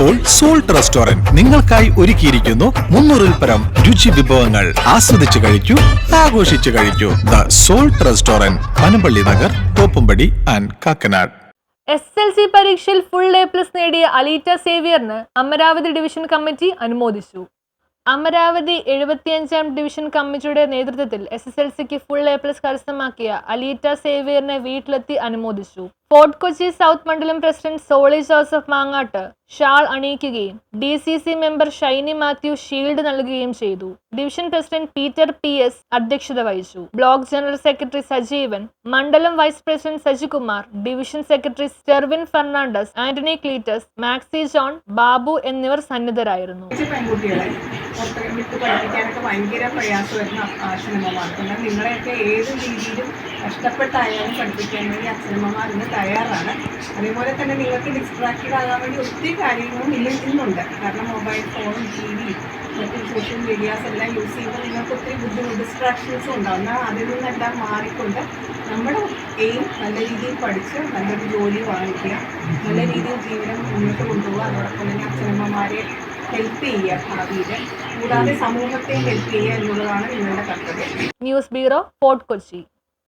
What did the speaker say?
ഇപ്പോൾ salt restaurant നിങ്ങൾക്കായി ഒരുക്കിയിരിക്കുന്നു മുന്നൂറിൽ പരം രുചി വിഭവങ്ങൾ ആസ്വദിച്ചു കഴിച്ചു ആഘോഷിച്ചു കഴിച്ചു the salt restaurant Panampilly Nagar Thoppumpady and Kakkanad. S L C പരീക്ഷയിൽ ഫുൾ എ പ്ലസ് നേടിയ അലീറ്റ സേവിയറിന് അമരാവതി ഡിവിഷൻ കമ്മിറ്റി അനുമോദിച്ചു. അമരാവതി എഴുപത്തിയഞ്ചാം ഡിവിഷൻ കമ്മിറ്റിയുടെ നേതൃത്വത്തിൽ എസ് എസ് എൽ സിക്ക് ഫുൾ എ പ്ലസ് കരസ്ഥമാക്കിയ അലീറ്റ സേവിയറിനെ വീട്ടിലെത്തി അനുമോദിച്ചു. ഫോർട്ട് കൊച്ചി സൗത്ത് മണ്ഡലം president Soly Joseph Mangatt shawl അണിയിക്കുകയും D C C member Shiny Mathew shield നൽകുകയും ചെയ്തു. Division president Peter P S അധ്യക്ഷത വഹിച്ചു. ബ്ലോക്ക് ജനറൽ സെക്രട്ടറി സജീവൻ മണ്ഡലം vice president Sajikumar division secretary Sterwin Fernandez Antony Cletus Maxi John Babu എന്നിവർ സന്നിധരായിരുന്നു. ഭയങ്കര വരുന്ന അച്ഛനമ്മമാർക്ക്. നിങ്ങളെയൊക്കെ ഏത് രീതിയിലും കഷ്ടപ്പെട്ടായാലും പഠിപ്പിക്കാൻ വേണ്ടി അച്ഛനമ്മമാർ തയ്യാറാണ്. അതേപോലെ തന്നെ നിങ്ങൾക്ക് ഡിസ്ട്രാക്റ്റഡ് ആകാൻ വേണ്ടി ഒത്തിരി കാര്യങ്ങളും ഇന്ന് ഇന്നുണ്ട്. കാരണം മൊബൈൽ ഫോൺ ടി വി മറ്റ് സോഷ്യൽ മീഡിയാസ് എല്ലാം യൂസ് ചെയ്യുമ്പോൾ നിങ്ങൾക്ക് ഒത്തിരി ബുദ്ധിമുട്ട് ഡിസ്ട്രാക്ഷൻസും ഉണ്ടാവും. എന്നാൽ അതിൽ നിന്നെല്ലാം മാറിക്കൊണ്ട് നമ്മുടെ എയിം നല്ല രീതിയിൽ പഠിച്ച് നല്ലൊരു ജോലി വാങ്ങിക്കുക. നല്ല രീതിയിൽ ജീവിതം മുന്നോട്ട് കൊണ്ടുപോകുക അതോടൊപ്പം തന്നെ അച്ഛനമ്മമാരെ ഹെൽപ്പ് ചെയ്യുക ഭാവിയിൽ. കൂടാതെ സമൂഹത്തെ ഹെൽപ്പ് ചെയ്യുക എന്നുള്ളതാണ് നിങ്ങളുടെ കർത്തവ്യം. News bureau Fort Kochi.